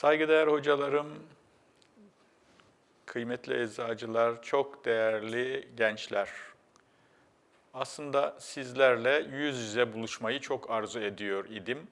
Saygıdeğer hocalarım, kıymetli eczacılar, çok değerli gençler. Aslında sizlerle yüz yüze buluşmayı çok arzu ediyor idim.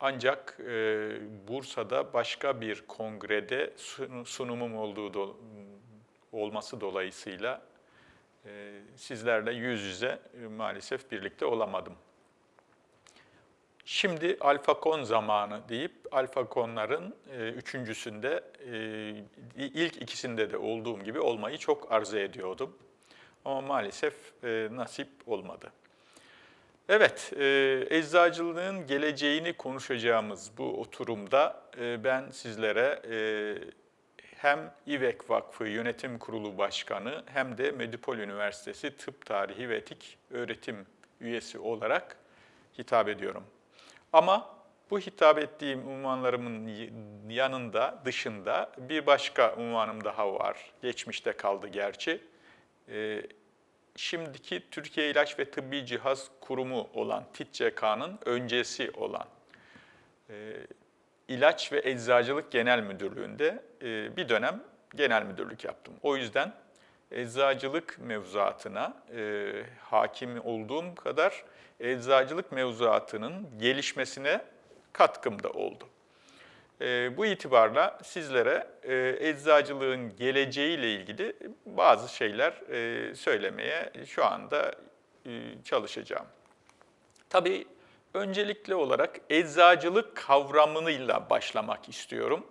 Ancak e, Bursa'da başka bir kongrede sun- sunumum olduğu do- olması dolayısıyla e, sizlerle yüz yüze e, maalesef birlikte olamadım. Şimdi AlfaCon zamanı deyip AlfaCon'ların e, üçüncüsünde, e, ilk ikisinde de olduğum gibi olmayı çok arzu ediyordum. Ama maalesef e, nasip olmadı. Evet, e, eczacılığın geleceğini konuşacağımız bu oturumda e, ben sizlere e, hem İVEK Vakfı Yönetim Kurulu Başkanı hem de Medipol Üniversitesi Tıp Tarihi ve Etik Öğretim Üyesi olarak hitap ediyorum. Ama bu hitap ettiğim unvanlarımın yanında, dışında bir başka unvanım daha var. Geçmişte kaldı gerçi. Ee, şimdiki Türkiye İlaç ve Tıbbi Cihaz Kurumu olan TİTCK'nın öncesi olan e, İlaç ve Eczacılık Genel Müdürlüğü'nde e, bir dönem genel müdürlük yaptım. O yüzden eczacılık mevzuatına e, hakim olduğum kadar eczacılık mevzuatının gelişmesine katkım da oldu. E, bu itibarla sizlere e, eczacılığın geleceğiyle ilgili bazı şeyler e, söylemeye şu anda e, çalışacağım. Tabii öncelikli olarak eczacılık kavramıyla başlamak istiyorum.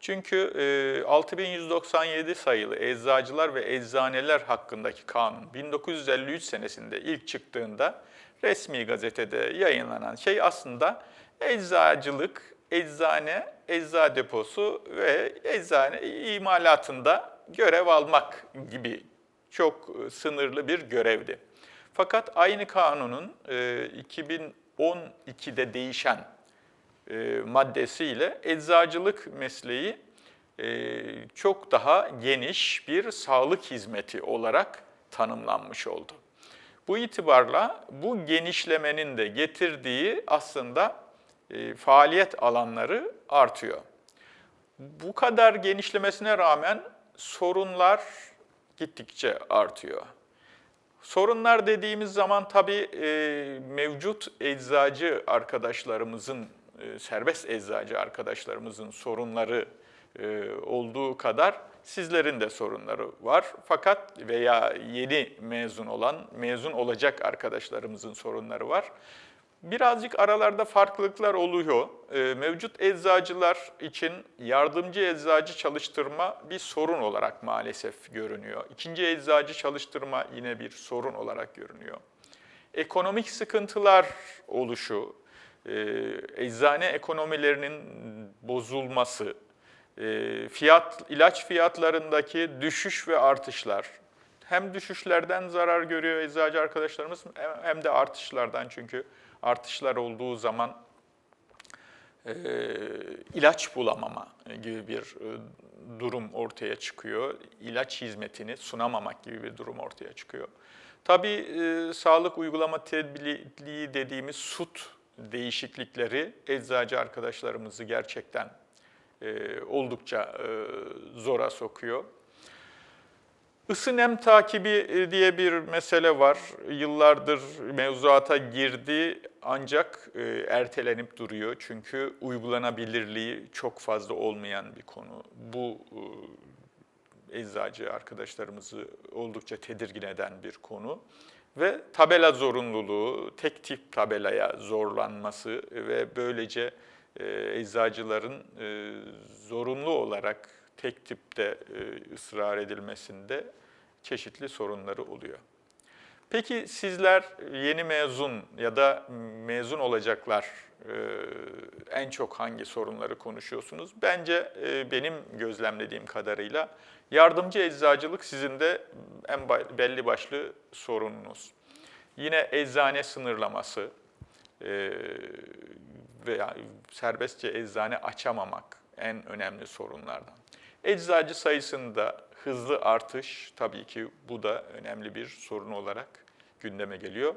Çünkü e, 6197 sayılı Eczacılar ve Eczaneler hakkındaki kanun 1953 senesinde ilk çıktığında resmi gazetede yayınlanan şey aslında eczacılık, eczane, ecza deposu ve eczane imalatında görev almak gibi çok e, sınırlı bir görevdi. Fakat aynı kanunun e, 2012'de değişen e, maddesiyle eczacılık mesleği e, çok daha geniş bir sağlık hizmeti olarak tanımlanmış oldu. Bu itibarla bu genişlemenin de getirdiği aslında e, faaliyet alanları artıyor. Bu kadar genişlemesine rağmen sorunlar gittikçe artıyor. Sorunlar dediğimiz zaman tabii e, mevcut eczacı arkadaşlarımızın, e, serbest eczacı arkadaşlarımızın sorunları olduğu kadar sizlerin de sorunları var. Fakat veya yeni mezun olan, mezun olacak arkadaşlarımızın sorunları var. Birazcık aralarda farklılıklar oluyor. E, mevcut eczacılar için yardımcı eczacı çalıştırma bir sorun olarak maalesef görünüyor. İkinci eczacı çalıştırma yine bir sorun olarak görünüyor. Ekonomik sıkıntılar oluşu, e, eczane ekonomilerinin bozulması, fiyat ilaç fiyatlarındaki düşüş ve artışlar, hem düşüşlerden zarar görüyor eczacı arkadaşlarımız hem de artışlardan çünkü artışlar olduğu zaman e, ilaç bulamama gibi bir e, durum ortaya çıkıyor. İlaç hizmetini sunamamak gibi bir durum ortaya çıkıyor. Tabii e, sağlık uygulama tedbirliği dediğimiz SUT değişiklikleri eczacı arkadaşlarımızı gerçekten e, oldukça e, zora sokuyor. Isı nem takibi e, diye bir mesele var. Yıllardır mevzuata girdi ancak e, ertelenip duruyor. Çünkü uygulanabilirliği çok fazla olmayan bir konu. Bu e, eczacı arkadaşlarımızı oldukça tedirgin eden bir konu. Ve tabela zorunluluğu, tek tip tabelaya zorlanması ve böylece eczacıların e, zorunlu olarak tek tipte e, ısrar edilmesinde çeşitli sorunları oluyor. Peki sizler yeni mezun ya da mezun olacaklar e, en çok hangi sorunları konuşuyorsunuz? Bence e, benim gözlemlediğim kadarıyla yardımcı eczacılık sizin de en belli başlı sorununuz. Yine eczane sınırlaması e, veya serbestçe eczane açamamak en önemli sorunlardan. Eczacı sayısında hızlı artış tabii ki bu da önemli bir sorun olarak gündeme geliyor.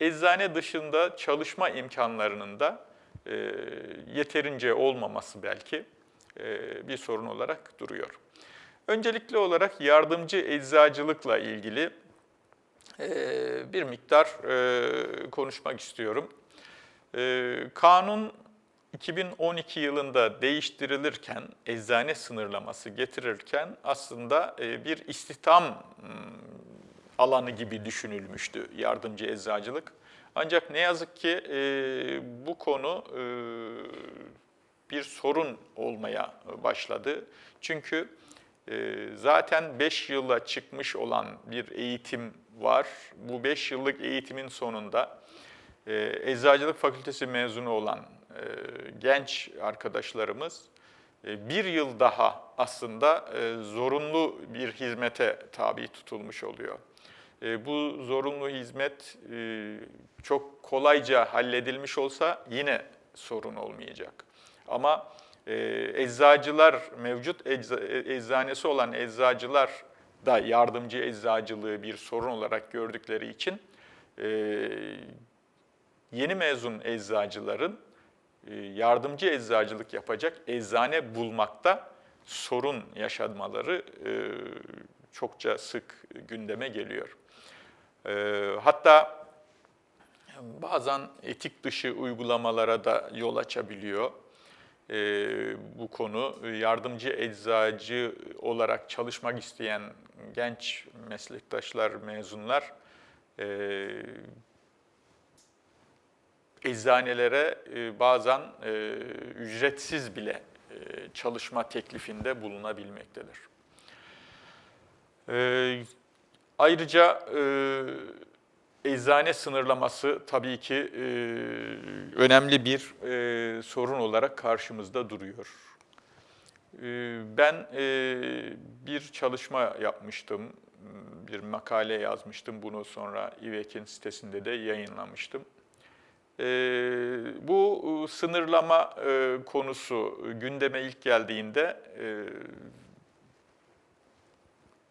Eczane dışında çalışma imkanlarının da e, yeterince olmaması belki e, bir sorun olarak duruyor. Öncelikli olarak yardımcı eczacılıkla ilgili e, bir miktar e, konuşmak istiyorum. E, Kanun 2012 yılında değiştirilirken, eczane sınırlaması getirirken aslında e, bir istihdam m, alanı gibi düşünülmüştü yardımcı eczacılık. Ancak ne yazık ki e, bu konu e, bir sorun olmaya başladı. Çünkü zaten 5 yıla çıkmış olan bir eğitim var. Bu 5 yıllık eğitimin sonunda e, Eczacılık Fakültesi mezunu olan e, genç arkadaşlarımız e, bir yıl daha aslında e, zorunlu bir hizmete tabi tutulmuş oluyor. Bu zorunlu hizmet çok kolayca halledilmiş olsa yine sorun olmayacak. Ama eczacılar, mevcut ecza, eczanesi olan eczacılar da yardımcı eczacılığı bir sorun olarak gördükleri için yeni mezun eczacıların e, yardımcı eczacılık yapacak eczane bulmakta sorun yaşamaları e, çokça sık gündeme geliyor. E, hatta bazen etik dışı uygulamalara da yol açabiliyor bu konu. Yardımcı eczacı olarak çalışmak isteyen genç meslektaşlar, mezunlar eczanelere e, bazen e, ücretsiz bile e, çalışma teklifinde bulunabilmektedir. Ayrıca eczane sınırlaması tabii ki önemli bir sorun olarak karşımızda duruyor. Ben bir çalışma yapmıştım, bir makale yazmıştım. Bunu sonra İVEK'in sitesinde de yayınlamıştım. Ee, bu e, sınırlama e, konusu gündeme ilk geldiğinde e,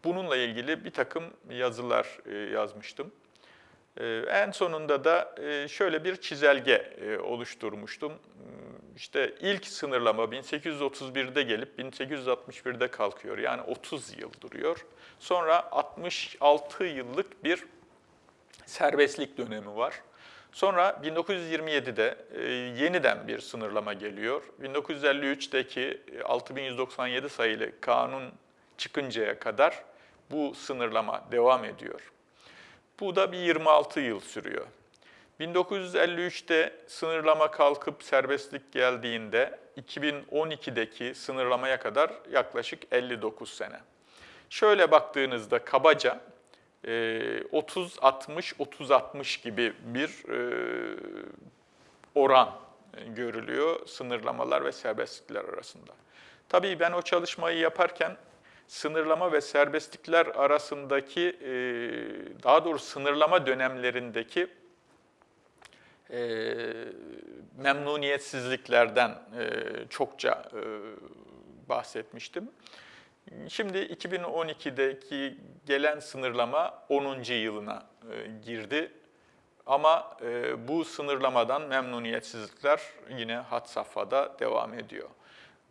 bununla ilgili bir takım yazılar yazmıştım. En sonunda da şöyle bir çizelge oluşturmuştum. İşte ilk sınırlama 1831'de gelip 1861'de kalkıyor. Yani 30 yıl duruyor. Sonra 66 yıllık bir serbestlik dönemi var. Sonra 1927'de e, yeniden bir sınırlama geliyor. 1953'teki 6197 e, sayılı kanun çıkıncaya kadar bu sınırlama devam ediyor. Bu da bir 26 yıl sürüyor. 1953'te sınırlama kalkıp serbestlik geldiğinde 2012'deki sınırlamaya kadar yaklaşık 59 sene. Şöyle baktığınızda kabaca 30-60-30-60 gibi bir e, oran görülüyor sınırlamalar ve serbestlikler arasında. Tabii ben o çalışmayı yaparken sınırlama ve serbestlikler arasındaki, e, daha doğrusu sınırlama dönemlerindeki e, memnuniyetsizliklerden çokça bahsetmiştim. Şimdi 2012'deki gelen sınırlama 10. yılına e, girdi. Ama e, bu sınırlamadan memnuniyetsizlikler yine hat safhada devam ediyor.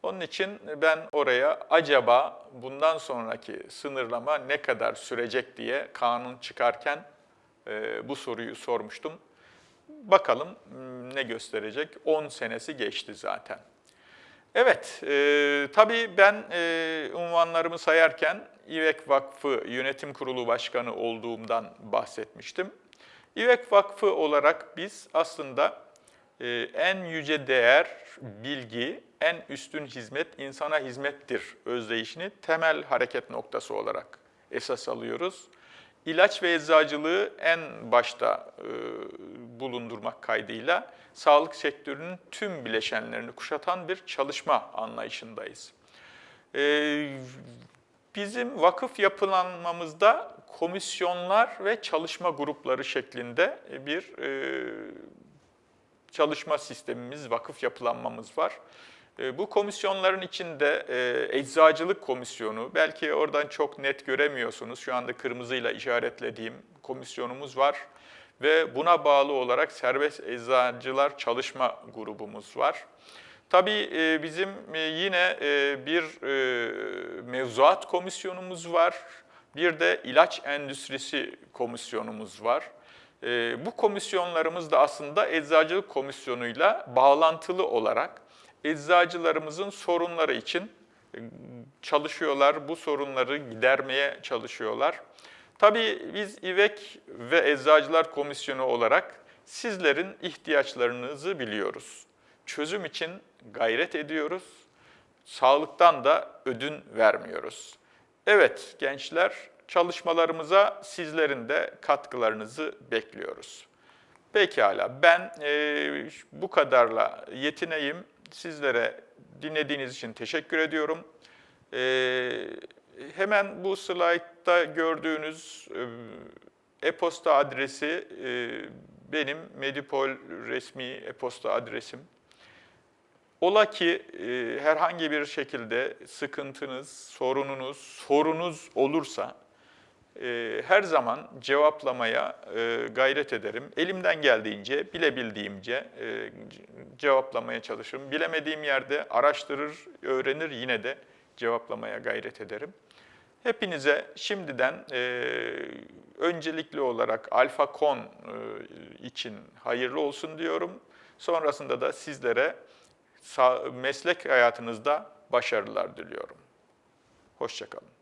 Onun için ben oraya acaba bundan sonraki sınırlama ne kadar sürecek diye kanun çıkarken e, bu soruyu sormuştum. Bakalım ne gösterecek? 10 senesi geçti zaten. Evet, e, tabii ben e, unvanlarımı sayarken İVEK Vakfı Yönetim Kurulu Başkanı olduğumdan bahsetmiştim. İVEK Vakfı olarak biz aslında e, en yüce değer, bilgi, en üstün hizmet insana hizmettir özdeyişini temel hareket noktası olarak esas alıyoruz. İlaç ve eczacılığı en başta e, bulundurmak kaydıyla sağlık sektörünün tüm bileşenlerini kuşatan bir çalışma anlayışındayız. E, bizim vakıf yapılanmamızda komisyonlar ve çalışma grupları şeklinde bir e, çalışma sistemimiz, vakıf yapılanmamız var. E, bu komisyonların içinde e, eczacılık komisyonu, belki oradan çok net göremiyorsunuz. Şu anda kırmızıyla işaretlediğim komisyonumuz var. Ve buna bağlı olarak serbest eczacılar çalışma grubumuz var. Tabii e, bizim e, yine e, bir mevzuat komisyonumuz var. Bir de ilaç endüstrisi komisyonumuz var. Bu komisyonlarımız da aslında eczacılık komisyonuyla bağlantılı olarak eczacılarımızın sorunları için çalışıyorlar, bu sorunları gidermeye çalışıyorlar. Tabii biz İVEK ve Eczacılar Komisyonu olarak sizlerin ihtiyaçlarınızı biliyoruz. Çözüm için gayret ediyoruz. Sağlıktan da ödün vermiyoruz. Evet gençler, çalışmalarımıza sizlerin de katkılarınızı bekliyoruz. Pekala, ben e, bu kadarla yetineyim. Sizlere dinlediğiniz için teşekkür ediyorum. E, hemen bu slaytta gördüğünüz e, e-posta adresi e, benim Medipol resmi e-posta adresim. Ola ki e, herhangi bir şekilde sıkıntınız, sorununuz, sorunuz olursa e, her zaman cevaplamaya e, gayret ederim. Elimden geldiğince, bilebildiğimce e, cevaplamaya çalışırım. Bilemediğim yerde araştırır, öğrenir yine de cevaplamaya gayret ederim. Hepinize şimdiden e, öncelikli olarak Alfa Kon e, için hayırlı olsun diyorum. Sonrasında da sizlere meslek hayatınızda başarılar diliyorum. Hoşçakalın.